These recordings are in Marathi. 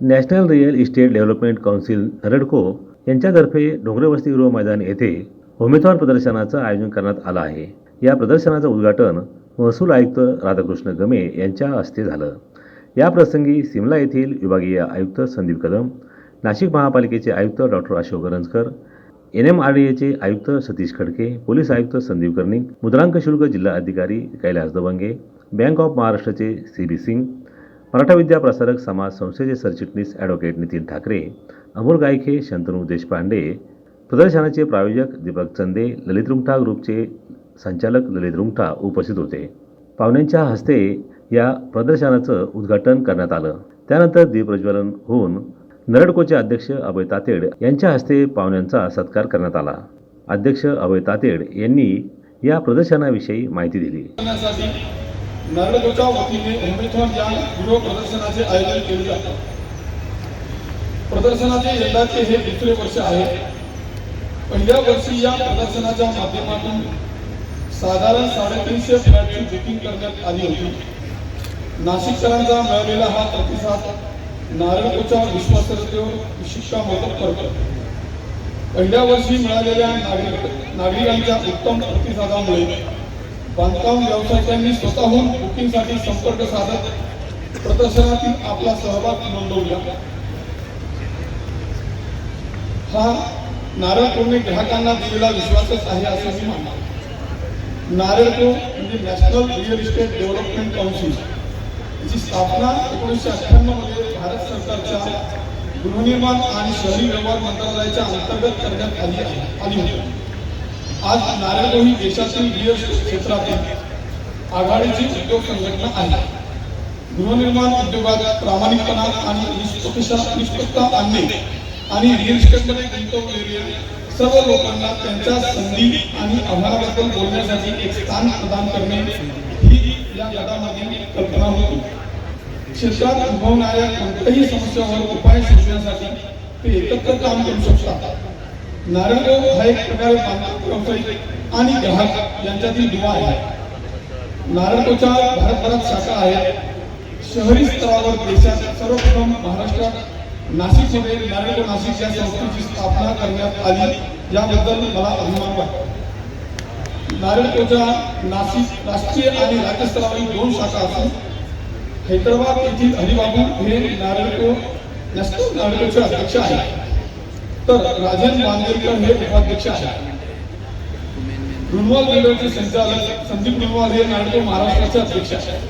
National real estate development council रडको यांच्यातर्फे डोंगरवस्ती गृह मैदान येथे भूमिथॉन प्रदर्शनाचं आयोजन करण्यात आलं आहे. या प्रदर्शनाचं उद्घाटन महसूल आयुक्त राधाकृष्ण गमे यांच्या हस्ते झालं. या प्रसंगी सिमला येथील विभागीय आयुक्त संदीप कदम नाशिक महापालिकेचे आयुक्त doctor Ashok Ranjkar N M R D एचे आयुक्त सतीश खडके पोलीस आयुक्त संदीप कर्णिक मुद्रांक शुल्क जिल्हा अधिकारी कैलास दबंगे बँक ऑफ महाराष्ट्राचे सी बी सिंग मराठा विद्या प्रसारक समाज संस्थेचे सरचिटणीस ॲडव्होकेट नितीन ठाकरे अमोल गायखे शंतनू देशपांडे प्रदर्शनाचे प्रायोजक दीपक चंदे ललित रुंगठा ग्रुपचे संचालक ललित रुंगठा उपस्थित होते. पाहुण्यांच्या हस्ते या प्रदर्शनाचं उद्घाटन करण्यात आलं. त्यानंतर दीपप्रज्वलन होऊन नरडकोचे अध्यक्ष अभय तातेड यांच्या हस्ते पाहुण्यांचा सत्कार करण्यात आला. अध्यक्ष अभय तातेड यांनी या प्रदर्शनाविषयी माहिती दिली. करण्यासाठी वतीने हेमेथॉन या गृह प्रदर्शनाचे आयोजन केले जाते. प्रदर्शनाचे यंदाचे हे दुसरे वर्ष आहे. पहिल्या वर्षी या प्रदर्शनाच्या माध्यमातून साधारण साडेतीनशे फ्लॅटची बुकिंग करण्यात आली होती. नाशिककरांचा मिळालेला हा प्रतिसाद नारळगावच्या विश्वासार्हतेवर मदत करतो. पहिल्या वर्षी मिळालेल्या नागरिक नागरिकांच्या उत्तम प्रतिसादामुळे बांधकाम व्यावसायिकांनी स्वतःहून बुकिंगसाठी संपर्क साधत प्रदर्शनातील आपला सहभाग नोंदवला. हा नारळपूरने ग्राहकांना दिलेला विश्वासच आहे असं मी मानतो. को म्हणजे national real estate development council जी स्थापना एकोणीसशे अठ्ठ्याण्णवमध्ये भारत सरकारच्या गृहनिर्माण आणि शहरी व्यवहार मंत्रालयाच्या अंतर्गत करण्यात आली आली होती. आज नारायणगाव ही देशातील रिअल क्षेत्रातील आघाडीची उद्योग संघटना आहे. गृहनिर्माण उद्योगात प्रामाणिकपणा आणि निष्पक्षता आणणे आणि रिअल इस्टेटमध्ये गुंतवलेले सर्व लोकांना त्यांच्या संधी आणि आव्हानाबद्दल बोलण्यासाठी एक स्थान प्रदान करणे ही या गटामागील कल्पना होती. क्षेत्रात उद्भवणाऱ्या कोणत्याही समस्यावर उपाय शोधण्यासाठी ते एकत्र काम करू शकतात. नारायणगाव हा एक प्रकारे बांधकाम व्यावसायिक आणि ग्राहक यांच्यातील दुवा आहे. नारायणगावच्या भारतभरात शाखा आहेत शहरी स्तरावर देशात सर्वप्रथम महाराष्ट्रात नाशिकमध्ये नारायणगाव नाशिक या संस्थेची स्थापना करण्यात आली. याबद्दल मला अभिमान वाटतो. नारायणगावच्या नाशिक राष्ट्रीय आणि राज्यस्तरावरील दोन शाखा असून हैदराबाद येथील हरिबाबू हे नारायणगाव नॅशनल नारायणगावचे अध्यक्ष आहेत. तर राजन बांदेरकर हे उपाध्यक्ष आहेत. रुनवाल बिल्डरचे संचालक संदीप रुनवाल हे नाटक महाराष्ट्राचे अध्यक्ष आहेत.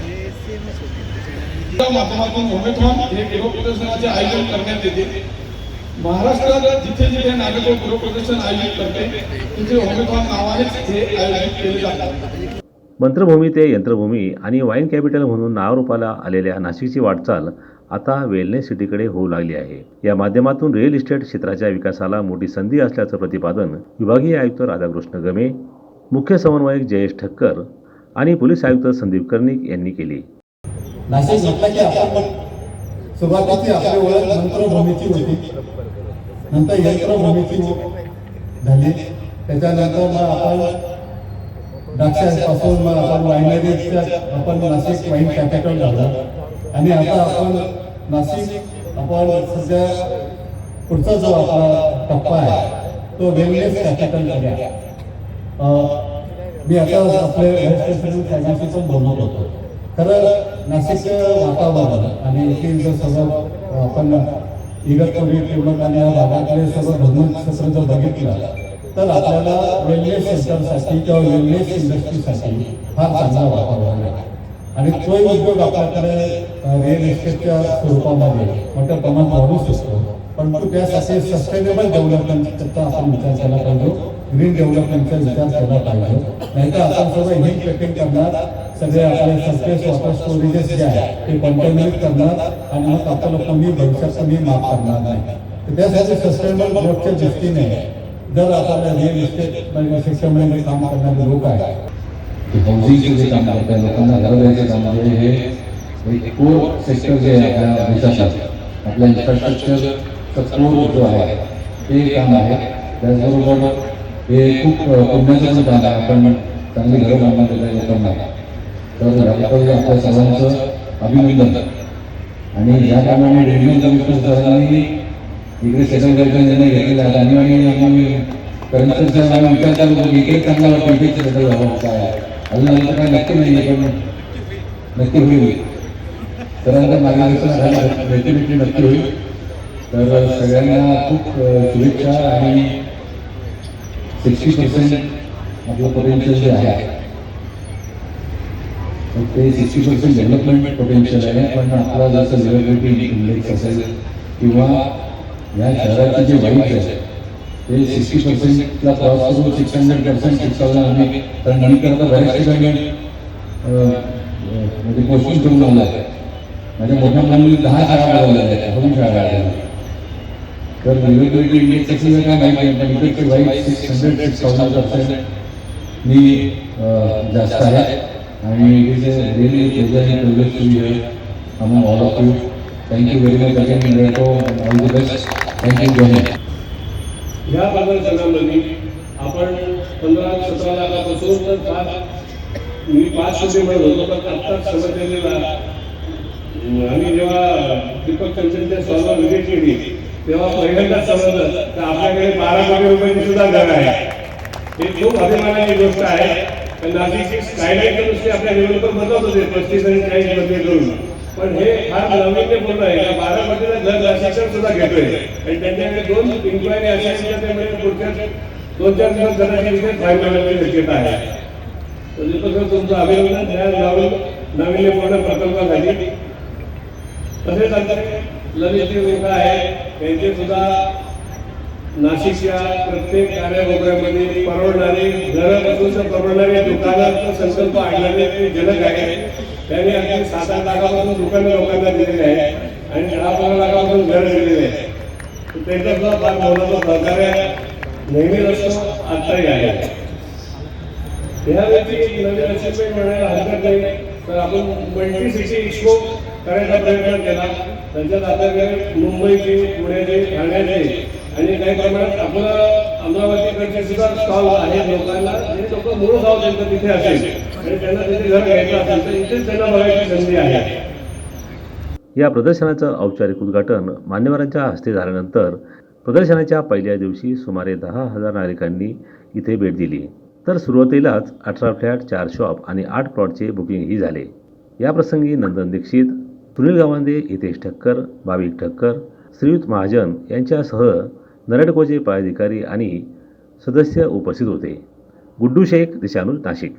त्या माध्यमातून ओमेथॉन हे गृह प्रदर्शनाचे आयोजन करण्यात येते. महाराष्ट्रात जिथे जिथे नागरिक गृह प्रदर्शन आयोजित करते तिथे ओमेथॉन नावानेच हे आयोजित केले जातात. मंत्रभूमी ते यंत्रभूमी आणि वाईन कॅपिटल म्हणून नावरूपाला आलेल्या नाशिकची वाटचाल आता वेलनेस सिटीकडे होऊ लागली आहे. या माध्यमातून रिअल इस्टेट क्षेत्राच्या विकासाला मोठी संधी असल्याचं प्रतिपादन विभागीय आयुक्त राधाकृष्ण गमे मुख्य समन्वयक जयेश ठक्कर आणि पोलीस आयुक्त संदीप कर्णिक यांनी केली. नाशिक म्हटलं की आपण सुरुवातीची आपली ओळख मंत्रभूमीची होती. नंतर यंत्रभूमीची झाली. त्याच्यानंतर मग आपण द्राक्षापासून मग आपण वायनरीच्या आपण नाशिक वाईन कॅपिटल झालं. आणि आता आपण नाशिक आपण सध्या पुढचा जो आपला टप्पा आहे तो वेलनेस कॅपिटल करूया मी आता आपले रजिस्ट्रेशन साहेबांशी पण बोलत होतो. खरं नाशिकचं वातावरण आणि येथील जर सगळं आपण इगतपुरी किंमत आणि या भागातले सर्व धर्मक्षेत्र जर बघितलं तर आपल्याला वेलनेस सेंटरसाठी किंवा वेलनेस इंडस्ट्रीसाठी फार चांगलं वातावरण आहे. आणि तोही उद्योग आपल्याकडे रिअल इस्टेटच्या स्वरूपामध्ये मोठ्या प्रमाणात वाढू शकतो. परंतु त्यासाठी सस्टेनेबल डेव्हलपमेंटचा आपण विचार केला पाहिजे. ग्रीन डेव्हलपमेंटचा विचार केला पाहिजे. नाहीतर आपण सर्व हिल ट्रेकिंग करणार. सगळे आपले सरफेस वॉटर स्टोरेजेस जे आहे ते कंटेनमेंट करणार. आणि मग आपल्याला कोणी भविष्यात मी माफ करणार नाही. तर त्यासाठी सस्टेनेबल ग्रोथच्या दृष्टीने जर आपल्याला रिअल इस्टेट सेक्टरमध्ये काम करणारे लोक आहेत हाऊसिंगचे जे काम करतात लोकांना घर द्यायचं काम म्हणजे हे एक कोर सेक्टर जे आहे आपल्या देशात आपल्या इन्फ्रास्ट्रक्चरचा कोर जो आहे ते काम आहे त्याचबरोबर हे खूप पुण्याचं पण काम आहे आपण चांगली घरं बांधण्यात येत आहे लोकांना तर याबद्दल आपल्या सर्वांचं अभिनंदन आणि ज्याप्रमाणे रिजनल कमिशनर सरांनी इकडे सेटल करायचा निर्णय घेतलेला आहे आणि आम्ही आम्ही करंट सर आम्ही विचार चालू करू इकडे चांगला वाटतं इकडे सेटल व्हावं काय अजून आमचं काय नक्की नाही आहे पण नक्की होईल. सर्वांचं मार्गदर्शन झालं भेटी नक्की होईल. तर सगळ्यांना खूप शुभेच्छा आणि सिक्स्टी पर्सेंट आपलं पोटेन्शियल जे आहे तर ते सिक्स्टी पर्सेंट डेव्हलपमेंट पोटेन्शियल आहे. पण आपला जसं लिव्हबिलिटी इंडेक्स असेल किंवा या शहराचे जे वाईट आहे ते सिक्स्टी पर्सेंटला क्रॉस करून six hundred percent six thousand आम्ही कारण बऱ्याच ठिकाणी अ, अ, म्हणजे पोस्टिंग करून आलं आहे माझ्या मोठ्या मुलांनी दहा शाळा बनवल्या आहेत अजून शाळा आहेत तर लिव्हबिलिटी इंडेक्स असेल काय माहिती आहे पण वाईट six hundred six thousand percent मी जास्त आहे आणि it is a really pleasure privilege to here among all of you thank you very much again इंडियाको all the best thank you जय या ह्या प्रदर्शनामध्ये आपण पंधरा सतरा लाखापासून तर पाच मी पाच कोटी म्हणत होतो पण आत्ताच समजलेला आम्ही जेव्हा दीपक चंद्रच्या स्टॉलवर विजिट केली तेव्हा पहिल्यांदाच समजलं तर आपल्याकडे बारा कोटी रुपयांची सुद्धा घर आहे. हे खूप अभिमानाची गोष्ट आहे. नाशिकची स्कायलाईट तर आपल्या डेव्हलपर बदलत होते पस्तीस आणि चाळीसमध्ये करून पण हे फार नाविन्यपूर्ण आहे. का बारा कोटीचं घर नाशिककर सुद्धा घेतोय आणि त्यांच्याकडे दोन इन्क्वायरी अशा आहेत त्यामुळे पुढच्या दोन चार दिवस कदाचित इथे फायनल होण्याची शक्यता आहे. तुमचं अभिनंदन. या नवीन नाविन्यपूर्ण झाली तसेच आमच्याकडे ललित आहे. त्यांचे सुद्धा नाशिकच्या प्रत्येक कार्याकोपऱ्यामध्ये परवडणारे घरापासून तर परवडणारे दुकानाचा संकल्प आणणारे ते जनक आहे त्याने अगदी सात आठ लाखापासून दुकानं लोकांना दिलेली आहे आणि दहा पंधरा लाखापासून घर दिलेले आहे तर त्यांचा सुद्धा फार मोलाचा सहकार्य नेहमी असतो आत्ताही आहे. या व्यक्ती नवीन अचीवमेंट म्हणायला हरकत नाही. तर आपण मल्टी सिटी एक्सपो करायचा प्रयत्न केला. त्याच्यात आपल्याकडे मुंबईचे पुण्याचे ठाण्याचे आणि काही प्रमाणात आपलं अमरावतीकडचे सुद्धा स्टॉल आहे लोकांना. जे लोक मूळ गाव त्यांचं तिथे असेल. आणि त्यांना तिथे घर घ्यायचं असेल तर इथेच त्यांना बघायची संधी आहे. या प्रदर्शनाचं औपचारिक उद्घाटन मान्यवरांच्या हस्ते झाल्यानंतर प्रदर्शनाच्या पहिल्या दिवशी सुमारे दहा हजार नागरिकांनी इथे भेट दिली. तर सुरुवातीलाच अठरा फ्लॅट चार शॉप आणि आठ प्लॉटचे बुकिंगही झाले. याप्रसंगी नंदन दीक्षित सुनील गावांदे हितेश ठक्कर भाविक ठक्कर श्रीयुत महाजन यांच्यासह नरडकोचे पदाधिकारी आणि सदस्य उपस्थित होते. गुड्डू शेख दिशानूर नाशिक.